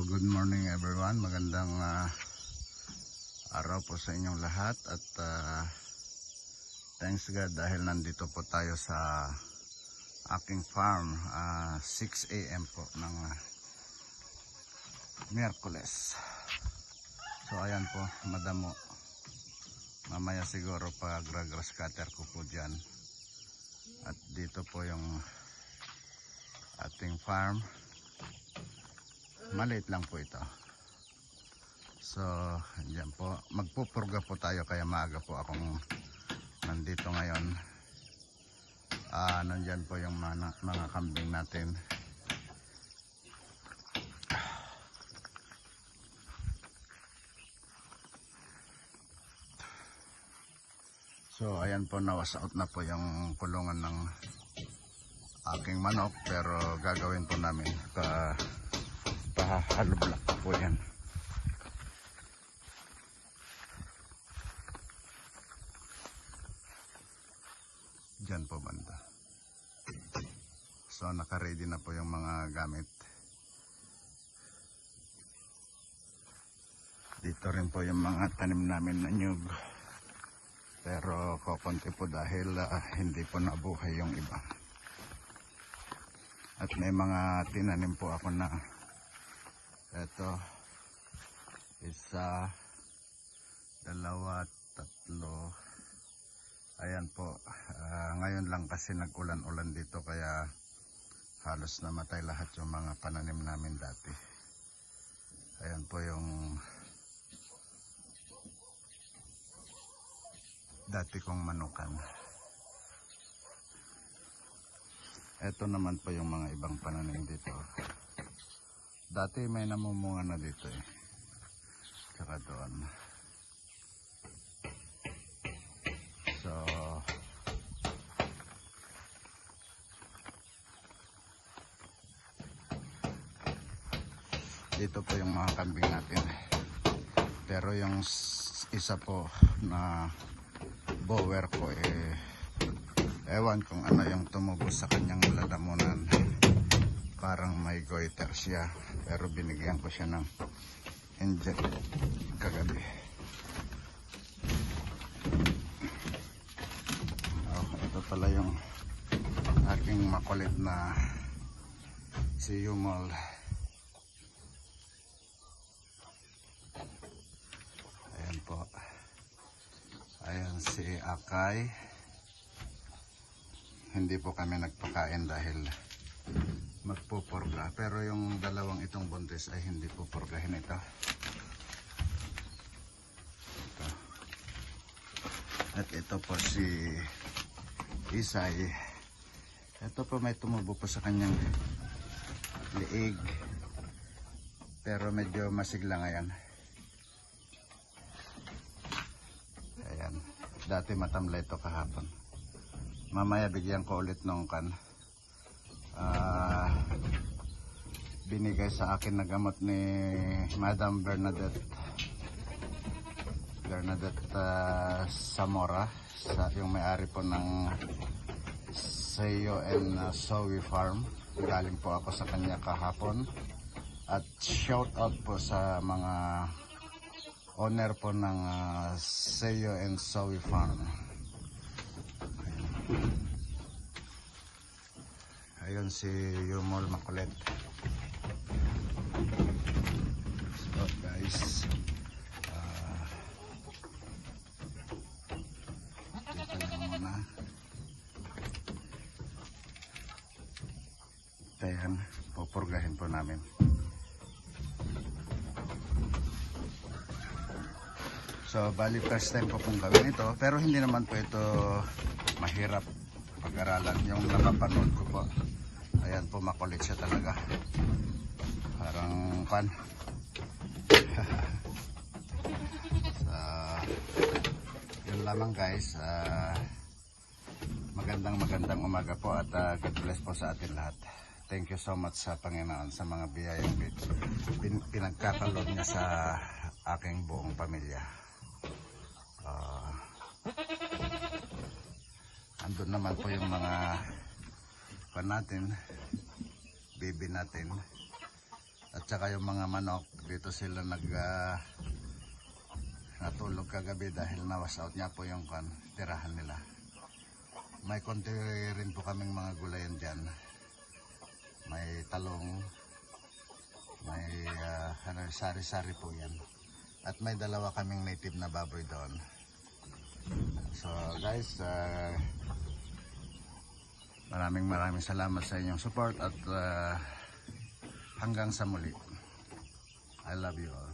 Good morning everyone. Magandang uh, araw po sa inyong lahat at uh, thanks God dahil nandito po tayo sa aking farm ah, uh, 6 a.m. po ng uh, Miyerkules. So ayan po, madamo. Mamaya siguro pag grass cutter ko po dyan. At dito po yung ating farm. Maliit lang po ito. So, dyan po. Magpupurga po tayo kaya maaga po akong nandito ngayon. Ah, nandyan po yung mga, mga kambing natin. So, ayan po, nawas out na po yung kulungan ng aking manok. Pero gagawin po namin. Pa, pahahalubla po yan. Diyan po banda. So naka-ready na po yung mga gamit. Dito rin po yung mga tanim namin na nyug. Pero kokonti po dahil ah, hindi po nabuhay yung iba. At may mga tinanim po ako na ito isa dalawa tatlo Ayan po, ah, ngayon lang kasi nag-ulan-ulan dito kaya halos namatay lahat yung mga pananim namin dati. Ayan po yung dati kong manukan. Ito naman po yung mga ibang pananim dito. Dati may namumunga na dito eh. Tsaka doon. So, dito po yung mga kambing natin. Pero yung isa po na bower ko eh ewan kung ano yung tumubos sa kanyang lalamunan. Parang may goiter siya. Pero binigyan ko siya ng inject kagabi. Oh, ito pala yung aking makulit na si Yumol. Ayan po. Ayan si Akay. Hindi po kami nagpakain dahil magpupurga. Pero yung dalawang itong buntis ay hindi pupurgahin ito. Ito. At ito po si Isay. Ito po may tumubo po sa kanyang liig. Pero medyo masigla ngayon. Ayan. Dati matamlay ito kahapon. Mamaya bigyan ko ulit nung kan. Ah, binigay sa akin na gamot ni Madam Bernadette. Bernadette ah, Zamora sa yung may-ari po ng Sayo and uh, Sowi Farm. Galing po ako sa kanya kahapon. At shout out po sa mga owner po ng uh, Sayo and Sowi Farm. Ayun si Yumol Makulit. So guys, ah, dito lang muna. Po namin. So, bali first time ko pong gawin ito. Pero hindi naman po ito mahirap pag-aralan. Yung napapanood ko po. Ayan po, makulit siya talaga. Parang pan. So, yun lamang guys. Ah, magandang magandang umaga po at ah, God bless po sa atin lahat. Thank you so much sa Panginoon sa mga biyayang bin, bin- pinagkakaloob niya sa aking buong pamilya. Ah, andun naman po yung mga pan natin, baby natin. At saka yung mga manok, dito sila nag ah, natulog kagabi dahil nawas out niya po yung kan, tirahan nila. May konti rin po kaming mga gulayan dyan. May talong, may ah, ano, sari-sari po yan. At may dalawa kaming native na baboy doon. So guys, ah, maraming maraming salamat sa inyong support at ah, hanggang sa muli. I love you all.